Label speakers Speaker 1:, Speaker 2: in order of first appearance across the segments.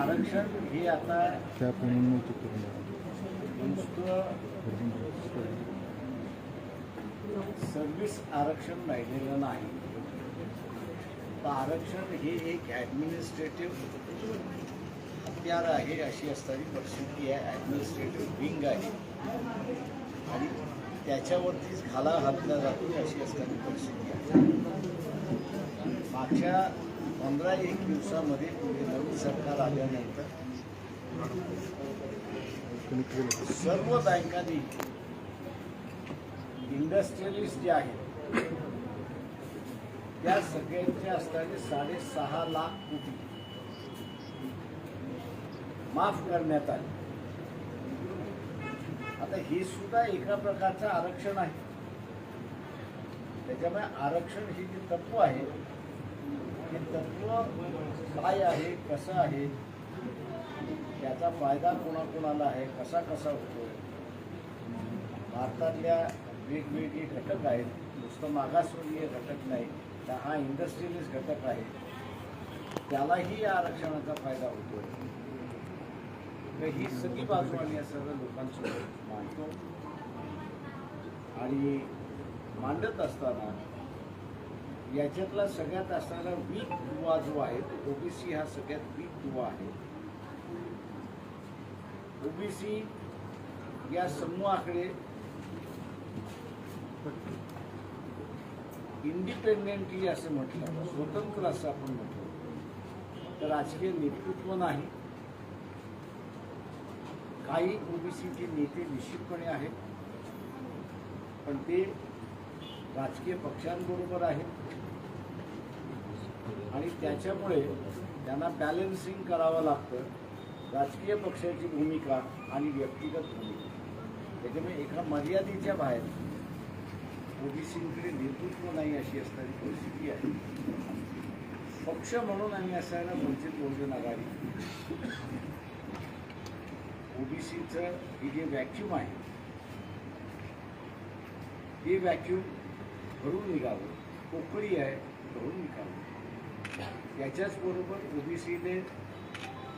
Speaker 1: आरक्षण हे आता. नुसतं सर्व्हिस आरक्षण राहिलेलं नाही. तर आरक्षण हे एक ॲडमिनिस्ट्रेटिव्ह हत्यार आहे अशी असणारी परिस्थिती आहे. ॲडमिनिस्ट्रेटिव्ह विंग आहे. आणि त्याच्यावरतीच घाला घातला जातो अशी असणारी परिस्थिती आहे. मागच्या पंधरा एक दिवसामध्ये पुढे नवीन सरकार आल्यानंतर सर्व बँकांनी इंडस्ट्रियलिस्ट जे आहेत सगळ्यांचे असणारे साडेसहा लाख कोटी माफ़ करण्यात आले. आता हे सुद्धा एका प्रकारचं आरक्षण त्याच्यामुळे आरक्षण हे जे तत्व आहे हे तत्व काय आहे कसं आहे त्याचा फायदा कोणाकोणाला आहे कसा कसा होतो? भारतातल्या वेगवेगळे घटक आहेत. नुसतं मागासवर्गीय घटक नाही तर हा इंडस्ट्रियलिस्ट घटक आहे. त्यालाही या आरक्षणाचा फायदा होतो तर ही सगळी बाजू आम्ही या सर्व लोकांसोबत मांडतो. आणि मांडत असताना याच्यातला सगळ्यात असणारा वीक दुवा जो आहे ओबीसी हा सगळ्यात वीक दुवा आहे. ओबीसी या समूहाकडे इंडिपेंडेंटली असं म्हटलं स्वतंत्र असं आपण म्हटलं. तर राजकीय नेतृत्व नाही. काही ओबीसीचे नेते निश्चितपणे आहेत. पण ते राजकीय पक्षांबरोबर आहेत. आणि त्याच्यामुळे त्यांना बॅलन्सिंग करावं लागतं. राजकीय पक्षाची भूमिका आणि व्यक्तिगत भूमिका. त्याच्यामुळे एका मर्यादेच्या बाहेर ओबीसींकडे नेतृत्व नाही अशी असणारी परिस्थिती आहे. पक्ष म्हणून आम्ही असायला वंचित बहुजन आघाडी. ओबीसीचं हे जे व्हॅक्यूम आहे ते व्हॅक्यूम भरून निघावं. पोकळी आहे भरून निघावं. त्याच्याचबरोबर ओबीसीने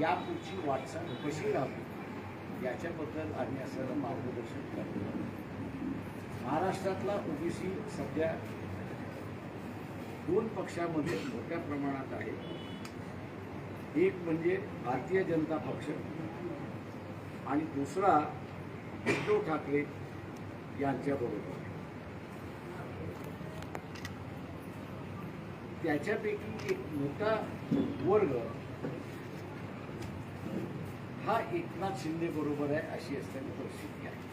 Speaker 1: यापुढची वाटचाल कशी राहावी याच्याबद्दल आम्ही असं मार्गदर्शन करतो. महाराष्ट्रातला ओबीसी सध्या दोन पक्षामध्ये मोठ्या प्रमाणात आहे. एक म्हणजे भारतीय जनता पक्ष आणि दुसरा उद्धव ठाकरे यांच्याबरोबर. त्याच्यापैकी एक मोठा वर्ग हा एकनाथ शिंदे बरोबर आहे अशी असणारी परिस्थिती आहे.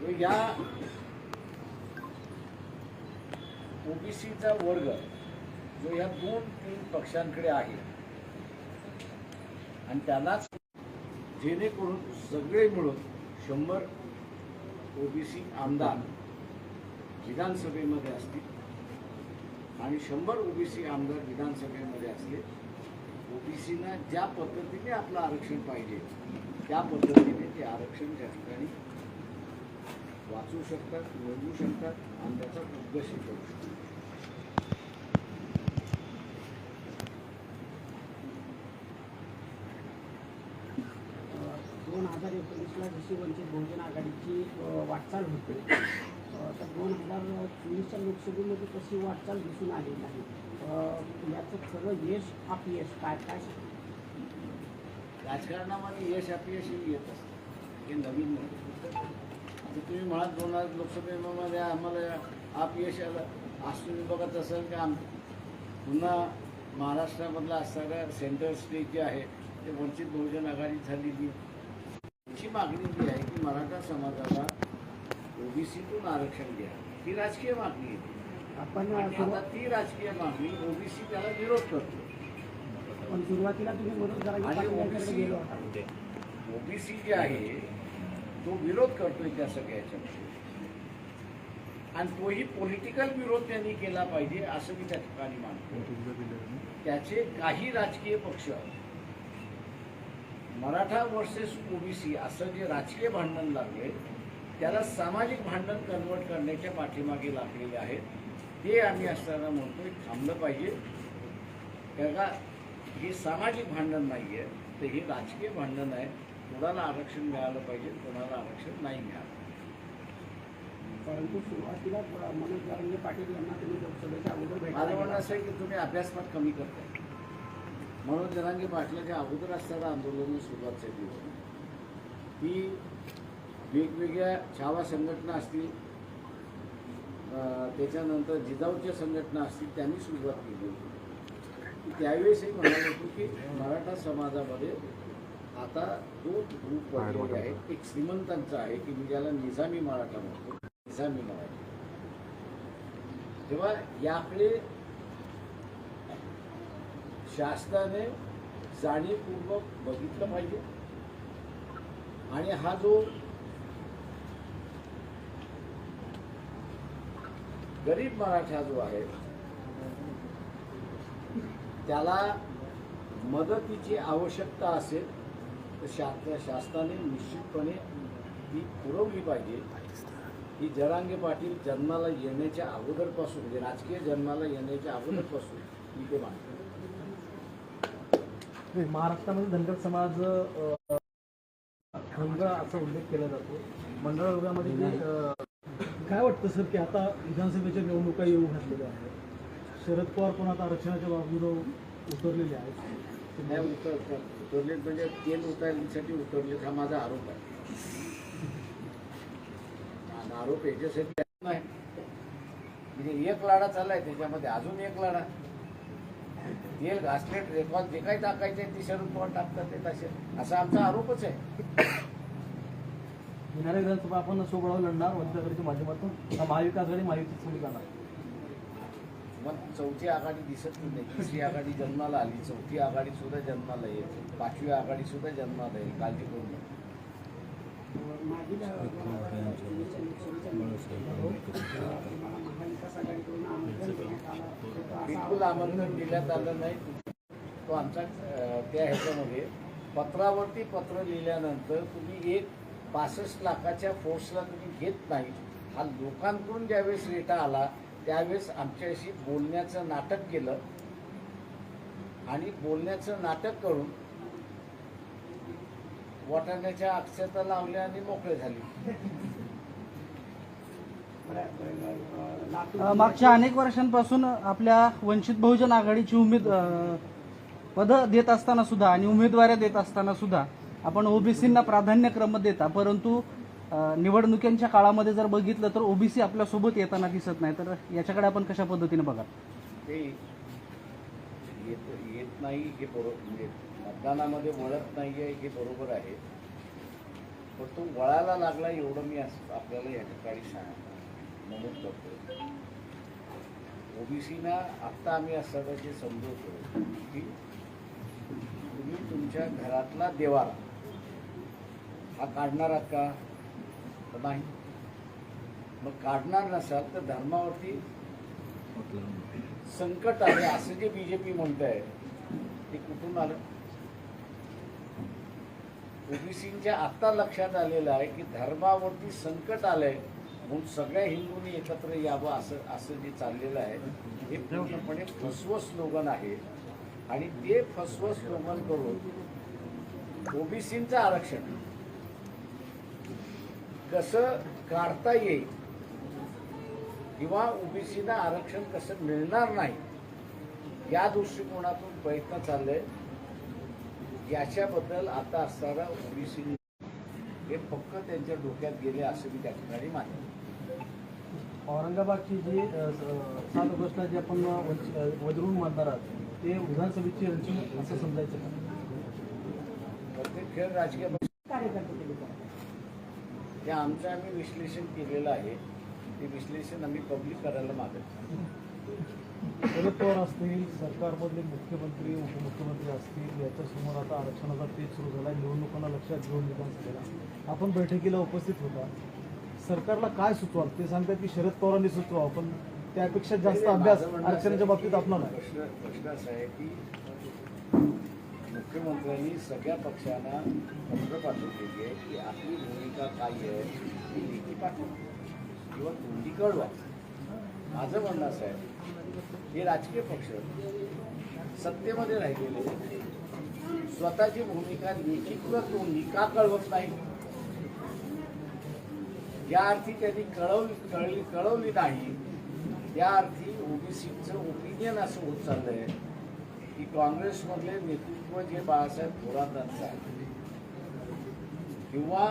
Speaker 1: तो या ओबीसीचा वर्ग जो या दोन तीन पक्षांकडे आहे आणि त्यालाच जेणेकरून सगळे मिळून शंभर ओबीसी आमदार विधानसभेमध्ये असतील. आणि शंभर ओबीसी आमदार विधानसभेमध्ये असले ओबीसीनं ज्या पद्धतीने आपलं आरक्षण पाहिजे त्या पद्धतीने ते आरक्षण त्या ठिकाणी वाचू शकतात मिळवू शकतात आणि त्याचा उद्देश करू शकतात.
Speaker 2: दोन हजार एकोणीसला जशी वंचित बहुजन आघाडीची वाटचाल होते. आता दोन हजार चोवीसच्या लोकसभेमध्ये तशी वाटचाल दिसून आली नाही. याचं खरं यश अपयश काय काय
Speaker 1: राजकारणामध्ये यश अपयश हे येत असतं. हे नवीन नाही. तुम्ही म्हणाल दोन हजार लोकसभेमध्ये आम्हाला अपयश आलं. आज तुम्ही बघत असाल का आम पुन्हा महाराष्ट्रामधला असणाऱ्या सेंट्रल स्टेट जे आहे ते वंचित बहुजन आघाडी झालेली ची मागणी जी आहे की मराठा समाजाला ओबीसीतून आरक्षण द्या. ही राजकीय मागणी आहे.
Speaker 2: आपण
Speaker 1: आता ती राजकीय मागणी ओबीसी त्याला विरोध करतो.
Speaker 2: पण सुरुवातीला तुम्ही मनोज
Speaker 1: आणि
Speaker 2: जरांगे पाटील यांच्याकडे
Speaker 1: OBC
Speaker 2: गेलो होता.
Speaker 1: ओबीसी जे आहे तो विरोध करतोय त्या सगळ्याच्या. आणि तोही पॉलिटिकल विरोध त्यांनी केला पाहिजे असं मी त्या ठिकाणी मानतो. त्याचे काही राजकीय पक्ष मराठा वर्सेस ओबीसी असं जे राजकीय भांडण लागले त्याला सामाजिक भांडण कन्वर्ट करण्याच्या पाठीमागे लागलेले आहेत. ते आम्ही असताना म्हणतोय थांबलं पाहिजे. कारण का हे सामाजिक भांडण नाही आहे तर हे राजकीय भांडण आहे. कोणाला आरक्षण मिळालं पाहिजे कोणाला आरक्षण नाही मिळालं.
Speaker 2: परंतु सुरुवातीला मनोज जरांगे पाटील यांना तुम्ही लोकसभेच्या अगोदर
Speaker 1: माझं म्हणणं. असं आहे की तुम्ही अभ्यासपात कमी करताय म्हणून जरांगी पाटलाच्या अगोदर असताना आंदोलनं सुरुवात झाली होती ती वेगवेगळ्या छावा संघटना असतील त्याच्यानंतर जिजाऊच्या संघटना असतील त्यांनी सुरुवात केली होती. त्यावेळेसही म्हणाल होतो की मराठा समाजामध्ये आता दोन ग्रुप पडलेले आहेत. एक श्रीमंतांचा आहे की मी ज्याला निजामी मराठा म्हणतो. निजामी मराठा. तेव्हा याकडे शासनाने जाणीवपूर्वक बघितलं पाहिजे. आणि हा जो गरीब मराठा जो आहे त्याला मदतीची आवश्यकता असेल तर शास्त्र शासनाने निश्चितपणे ती पुरवली पाहिजे. ही जरांगे पाटील जन्माला येण्याच्या अगोदरपासून म्हणजे राजकीय जन्माला येण्याच्या अगोदरपासून मी ते मानतो
Speaker 3: महाराष्ट्रामध्ये धनगर समाज अ, धनगर असा उल्लेख केला जातो. मंडळ वर्गामध्ये काय वाटतं सर की आता विधानसभेच्या निवडणुका येऊ घातलेल्या आहेत? शरद पवार पण आता आरक्षणाच्या बाजूनं उतरलेले आहेत.
Speaker 1: नाही उतर उतरले म्हणजे तेल उतरण्यासाठी उतरलेत हा माझा आरोप आहे. आणि आरोप याच्यासाठी नाही. म्हणजे एक लाडा चाललाय त्याच्यामध्ये अजून एक लाडा तेल घासले रेकॉर्ड जे काही टाकायचे ते शरद पवार टाकतात ते तसे. असा आमचा आरोपच आहे.
Speaker 3: येणाऱ्या विधानसभा आपण सोबळावर लढणार वंचित माध्यमातून. महाविकास आघाडी महायुतीच समिती करणार
Speaker 1: मग चौथी आघाडी दिसत नाही. तिसरी आघाडी जन्माला आली. चौथी आघाडी सुद्धा जन्माला येईल. पाचवी आघाडी सुद्धा जन्माला येईल. काळजी करू नका. बिलकुल आमंत्रण दिल्यात आलं नाही. तो आमचा त्या ह्याच्यामध्ये पत्रावरती पत्र लिहिल्यानंतर तुम्ही एक पासष्ट लाखाच्या फोर्सला तुम्ही घेत नाही. हा लोकांकडून ज्यावेळेस रेटा आला त्यावेळेस आमच्याशी बोलण्याचं नाटक केलं. आणि बोलण्याचं नाटक करून वाटाण्याच्या अक्षता लावल्या आणि मोकळे झाले.
Speaker 3: मागच्या अनेक वर्षांपासून आपल्या वंचित बहुजन आघाडीची उमेद पद पदं देत असताना सुद्धा आणि उमेदवाऱ्या देत असताना सुद्धा आपण ओबीसींना प्राधान्यक्रम देता परंतु निवडणुकांच्या काळामध्ये जर बघितलं तर ओबीसी आपल्यासोबत येताना दिसत नाही. तर याच्याकडे आपण कशा पद्धतीने बघा
Speaker 1: ते येत येत नाही हे बरोबर म्हणजे मतदानामध्ये वळत नाही आहे हे बरोबर आहे. पण तो वळायला लागला एवढं मी आपल्याला या ठिकाणी सांग नमूद करतो. ओबीसीना आत्ता आम्ही असं जे समजवतो की तुम्ही तुमच्या घरातला देवारा हा काढणार आहात का? तर नाही मग काढणार नसाल तर धर्मावरती संकट आहे असं जे बीजेपी म्हणत आहे ते कुठून आलं? ओबीसींच्या आत्ता लक्षात आलेलं आहे की धर्मावरती संकट आलंय म्हणून सगळ्या हिंदूंनी एकत्र यावं असं असं जे चाललेलं आहे हे पूर्णपणे फसवं स्लोगन आहे. आणि ते फसवं स्लोगन करून ओबीसींचं आरक्षण कसं काढता येईल किंवा ओबीसीना आरक्षण कसं मिळणार नाही या दृष्टिकोनातून प्रयत्न चालले. याच्याबद्दल आता असताना ओबीसी हे फक्त त्यांच्या डोक्यात गेले असं मी त्या ठिकाणी मानतो.
Speaker 3: औरंगाबादची जी सात ऑगस्टला जे आपण वजरून मानणार आहात ते विधानसभेची अंतिम असं समजायचं का?
Speaker 1: प्रत्येक खेळ राजकीय
Speaker 2: कार्यकर्ते.
Speaker 1: हे आमचं आम्ही विश्लेषण केलेलं आहे ते विश्लेषण आम्ही पब्लिक करायला मागत.
Speaker 3: शरद पवार असतील सरकारमधले मुख्यमंत्री उपमुख्यमंत्री असतील याच्यासमोर आता आरक्षणाचा पेच सुरू झाला निवडणुकांना लक्षात घेऊन विधानसभेला आपण बैठकीला उपस्थित होता. सरकारला काय सुचवाल? ते सांगतात की शरद पवारांनी सुचवावं पण त्यापेक्षा जास्त अभ्यास आरक्षणाच्या बाबतीत
Speaker 1: आहे.
Speaker 3: आपला
Speaker 1: प्रश्न प्रश्न असा आहे की मुख्यमंत्र्यांनी सगळ्या पक्षांना पत्र पाठवलेली आहे की आपली भूमिका काय आहे ती लेखी पाठवा. किंवा तोंडी कळवा. माझं म्हणणं असं आहे हे राजकीय पक्ष सत्तेमध्ये राहिलेले स्वतःची भूमिका लेखीत्व तोंडी का कळवत नाही? ज्या अर्थी त्यांनी कळवली कळली कळवली नाही त्या अर्थी ओबीसीचं ओपिनियन असं होत चाललंय की काँग्रेसमधले नेतृत्व जे बाळासाहेब थोरातांचं. आहे किंवा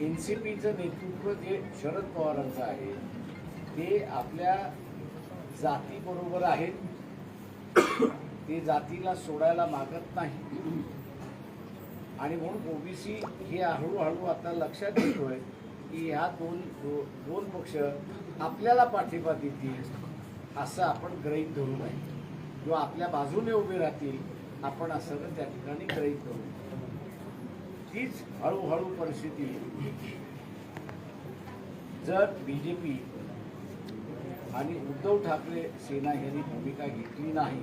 Speaker 1: एनसीपीचं नेतृत्व जे शरद पवारांचं आहे ते आपल्या जातीबरोबर आहेत. ते जातीला सोडायला मागत नाही. आणि म्हणून ओबीसी हे हळूहळू आता लक्षात येतोय की ह्या दोन दो- दोन पक्ष आपल्याला पाठिंबा देतील असं आपण ग्रहित धरू नये. किंवा आपल्या बाजूने उभे राहतील आपण असं त्या ठिकाणी ग्रहित करू तीच हळूहळू परिस्थिती. जर बी जे पी आणि उद्धव ठाकरे सेना यांनी भूमिका घेतली नाही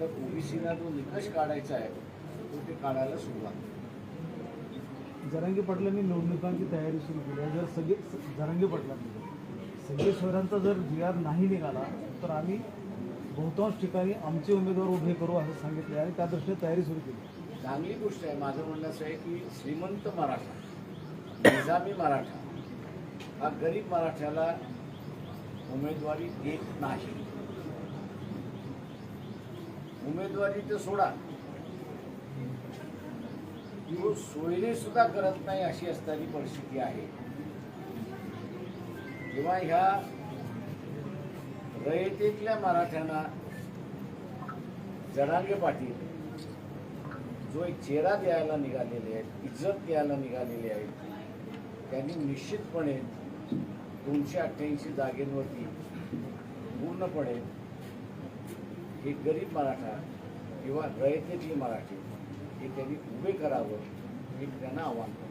Speaker 1: तर ओबीसीला जो निकष काढायचा आहे तो ते काढायला सुरुवात. जरंगी
Speaker 4: जरांगी पाटलांनी निवडणुकांची तयारी सुरू केली आहे. जर सगळे जरांगी पाटलांनी सगळे शहरांचा जर जी आर नाही निघाला तर आम्ही बहुतांश ठिकाणी आमचे उमेदवार उभे करू असं सांगितले आणि त्या दृष्टीने तयारी सुरू केली.
Speaker 1: चांगली गोष्ट आहे माझं म्हणणं असं आहे की श्रीमंत मराठा निजामी मराठा हा गरीब मराठ्याला उमेदवारी देत नाही. उमेदवारी तर सोडा. तो सोयरे सुद्धा करत नाही अशी असणारी परिस्थिती आहे. किंवा ह्या रयतेतल्या मराठ्यांना जरांगे पाटील जो एक चेहरा द्यायला निघालेले आहेत इज्जत द्यायला निघालेले आहेत त्यांनी निश्चितपणे दोनशे अठ्ठ्याऐंशी जागेंवरती पूर्णपणे हे गरीब मराठा किंवा रयतेतले मराठी हे त्यांनी उभे करावं हे त्यांना आव्हान करतो.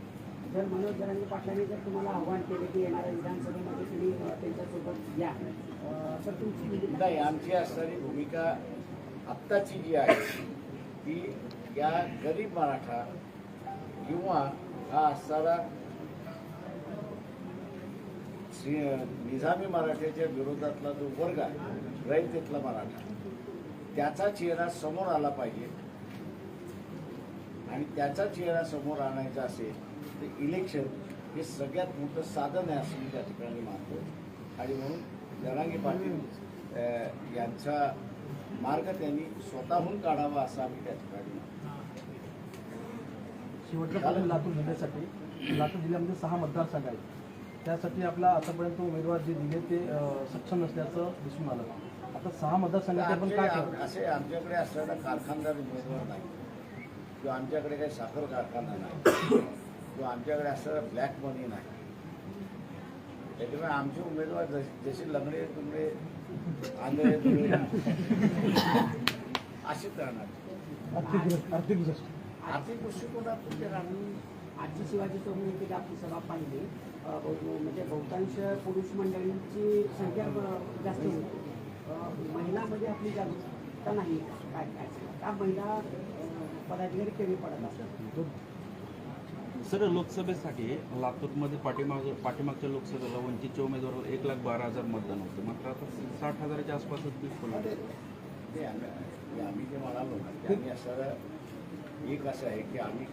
Speaker 2: जर मनोज जरांगे पाटलांनी जर तुम्हाला आव्हान केलं की येणाऱ्या विधानसभेमध्ये तुम्ही त्यांच्यासोबत या सर तुमची
Speaker 1: नाही आमची असणारी भूमिका आत्ताची जी आहे ती या गरीब मराठा किंवा हा असणारा श्री निजामी मराठ्याच्या विरोधातला जो वर्ग आहे रयतेतला मराठा त्याचा चेहरा समोर आला पाहिजे. आणि त्याचा चेहरा समोर आणायचा असेल तर इलेक्शन हे सगळ्यात मोठं साधन आहे असं मी त्या ठिकाणी मानतो. आणि म्हणून जरांगे पाटील यांचा मार्ग त्यांनी स्वतःहून काढावा असं आम्ही त्या ठिकाणी.
Speaker 5: शेवटचा प्रश्न लातूर जिल्ह्यासाठी. लातूर जिल्ह्यामध्ये सहा मतदारसंघ आहेत. त्यासाठी आपला आतापर्यंत उमेदवार जे दिले ते सक्षम नसल्याचं दिसून आलं. आता सहा मतदारसंघात आपण काय
Speaker 1: असे आमच्याकडे असणारा कारखानदार उमेदवार नाही. किंवा आमच्याकडे काही साखर कारखाना नाही. किंवा आमच्याकडे असणारा ब्लॅक मनी नाही. त्याच्यामुळे आमचे उमेदवार जसे जसे लंगडे तुंगडे आंधळे असेच राहणार.
Speaker 5: आर्थिक दृष्टी- आर्थिक दृष्टी
Speaker 1: आर्थिक दृष्टिकोनातून ते राहणार.
Speaker 2: आजची शिवाजी चौक आपली सभा पाहिली. म्हणजे बहुतांश पुरुष मंडळींची संख्या जास्त होती. महिलांमध्ये आपली जागरूकता नाही. काय काय का महिला पदाधिकारी कमी पडत असतात?
Speaker 6: सर लोकसभेसाठी लातूरमध्ये पाठीमाग पाठीमागच्या लोकसभेला वंचितच्या उमेदवारावर एक लाख बारा हजार मतदान होतं. मात्र आता साठ हजाराच्या आसपासच पीक
Speaker 1: ते आम्ही आम्ही जे म्हणालो ना ते आम्ही असं एक असं आहे की आम्ही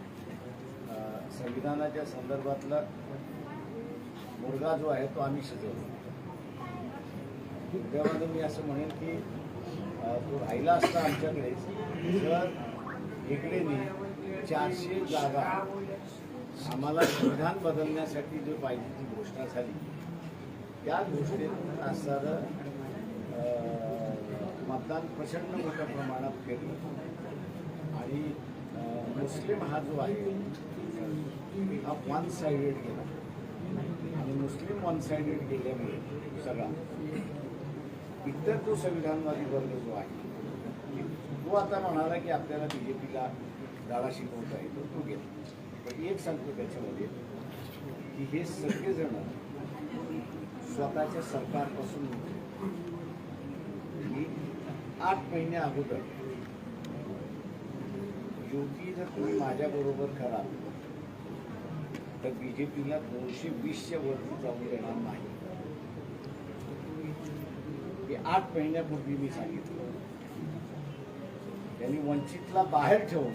Speaker 1: संविधानाच्या संदर्भातला मुलगा जो आहे तो आम्ही शिजवतो. त्यामध्ये मी असं म्हणेन की तो राहिला असता आमच्याकडे जर मी चारशे जागा आम्हाला संविधान बदलण्यासाठी जे पाहिजे ती घोषणा झाली. त्या गोष्टीत असणारं मतदान प्रचंड मोठ्या प्रमाणात केलं. आणि मुस्लिम हा जो आहे हा वन साइडेड गेला. आणि मुस्लिम वन साइडेड गेल्यामुळे सगळा इतर जो संविधानवादी वर्ग जो आहे तो आता म्हणाला की आपल्याला बी जे पीला गाडा शिकवता येतो तो गेला. एक सांगतो त्याच्यामध्ये की हे सगळेजण स्वतःच्या सरकारपासून मी आठ महिने अगोदर युती जर तुम्ही माझ्याबरोबर कराल तर बी जे पीला दोनशे वीसच्या वरती जाऊ देणार नाही. आठ महिन्यापूर्वी मी सांगितलं. त्यांनी वंचितला बाहेर ठेवून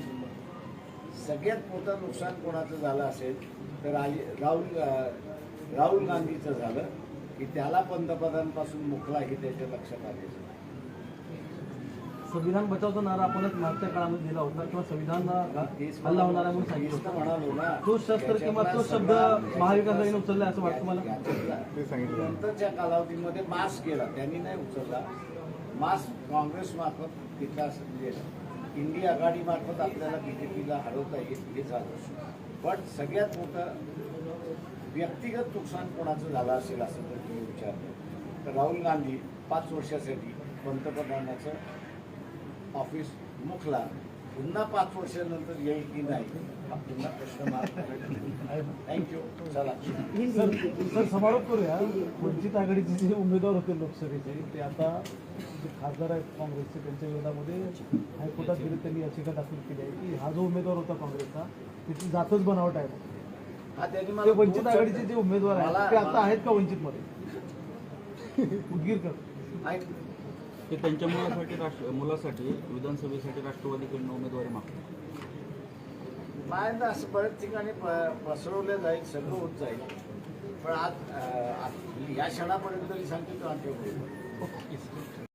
Speaker 1: सगळ्यात मोठं नुकसान कोणाचं झालं असेल तर आली राहुल राहुल गांधीचं झालं की त्याला पंतप्रधानपासून मुकला हे त्याच्या लक्षात आलेलं
Speaker 5: संविधान बचावचा नारा आपणच मागच्या काळामध्ये दिला होता किंवा संविधान हल्ला होणार आहे म्हणून सांगितलं
Speaker 1: म्हणालो ना.
Speaker 5: तो शस्त्र किंवा तो शब्द महाविकास उचलला असं वाटतं मला.
Speaker 1: नंतरच्या कालावधीमध्ये मास्क केला. त्यांनी नाही उचलला. मास्क काँग्रेस मार्फत विकास इंडिया आघाडीमार्फत आपल्याला बी जे पीला हरवता येईल हे झालं पण सगळ्यात मोठं व्यक्तिगत नुकसान कोणाचं झालं असेल असं जर तुम्ही विचारलं तर राहुल गांधी पाच वर्षासाठी पंतप्रधानाचं ऑफिस मुखला. पुन्हा पाच वर्षानंतर येईल की नाही हा पुन्हा प्रश्न थँक्यू चला.
Speaker 4: सर सर समारोप करूया. वंचित आघाडीचे जे उमेदवार होते लोकसभेचे ते आता जे खासदार आहेत काँग्रेसचे त्यांच्या विरोधामध्ये हायकोर्टात गेले त्यांनी याचिका दाखल केली आहे की हा जो उमेदवार होता काँग्रेसचा त्याची जातच बनावट आहे.
Speaker 1: हा
Speaker 4: ते वंचित आघाडीचे जे उमेदवार आहेत ते आता आहेत का वंचितमध्ये? उदगीरकर.
Speaker 6: ते त्यांच्या मुलासाठी राष्ट्र मुलासाठी विधानसभेसाठी राष्ट्रवादीकडनं उमेदवारी मागतात.
Speaker 1: माझ्या असं बऱ्याच ठिकाणी प- पसरवलं जाईल सगळं होत जाईल. पण आज अं, या क्षणापर्यंत तरी सांगते तो आमच्या